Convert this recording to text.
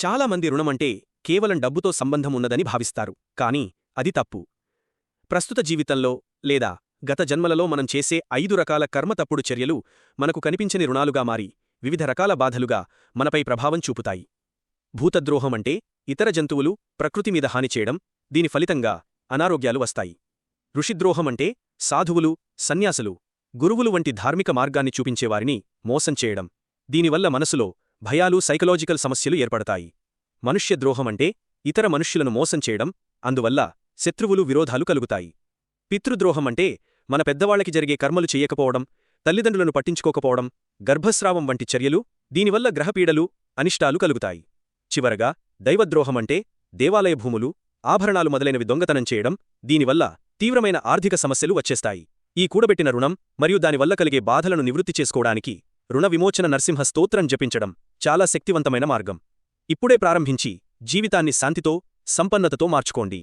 చాలామంది రుణమంటే కేవలం డబ్బుతో సంబంధం ఉన్నదని భావిస్తారు కాని అది తప్పు. ప్రస్తుత జీవితంలో లేదా గత జన్మలలో మనం చేసే ఐదు రకాల కర్మతప్పుడు చర్యలు మనకు కనిపించని రుణాలుగా మారి వివిధ రకాల బాధలుగా మనపై ప్రభావం చూపుతాయి. భూతద్రోహమంటే ఇతర జంతువులు ప్రకృతి మీద హాని చేయడం దీని ఫలితంగా అనారోగ్యాలు వస్తాయి. ఋషిద్రోహమంటే సాధువులు సన్యాసులు గురువులు వంటి ధార్మిక మార్గాన్ని చూపించేవారిని మోసం చేయడం దీనివల్ల మనసులో భయాలు సైకలాజికల్ సమస్యలు ఏర్పడతాయి. మనుష్యద్రోహమంటే ఇతర మనుష్యులను మోసం చేయడం అందువల్ల శత్రువులు విరోధాలు కలుగుతాయి. పితృద్రోహమంటే మన పెద్దవాళ్ళకి జరిగే కర్మలు చేయకపోవడం తల్లిదండ్రులను పట్టించుకోకపోవడం గర్భస్రావం వంటి చర్యలు దీనివల్ల గ్రహపీడలు అనిష్టాలు కలుగుతాయి. చివరగా దైవద్రోహమంటే దేవాలయ భూములు ఆభరణాలు మొదలైనవి దొంగతనం చేయడం దీనివల్ల తీవ్రమైన ఆర్థిక సమస్యలు వచ్చేస్తాయి. ఈ కూడబెట్టిన రుణం మరియు దానివల్ల కలిగే బాధలను నివృత్తి చేసుకోవడానికి రుణ విమోచన నరసింహ స్తోత్రం జపించడం. చాలా శక్తివంతమైన మార్గం. ఇప్పుడే ప్రారంభించి జీవితాన్ని శాంతితో సంపన్నతతో మార్చుకోండి.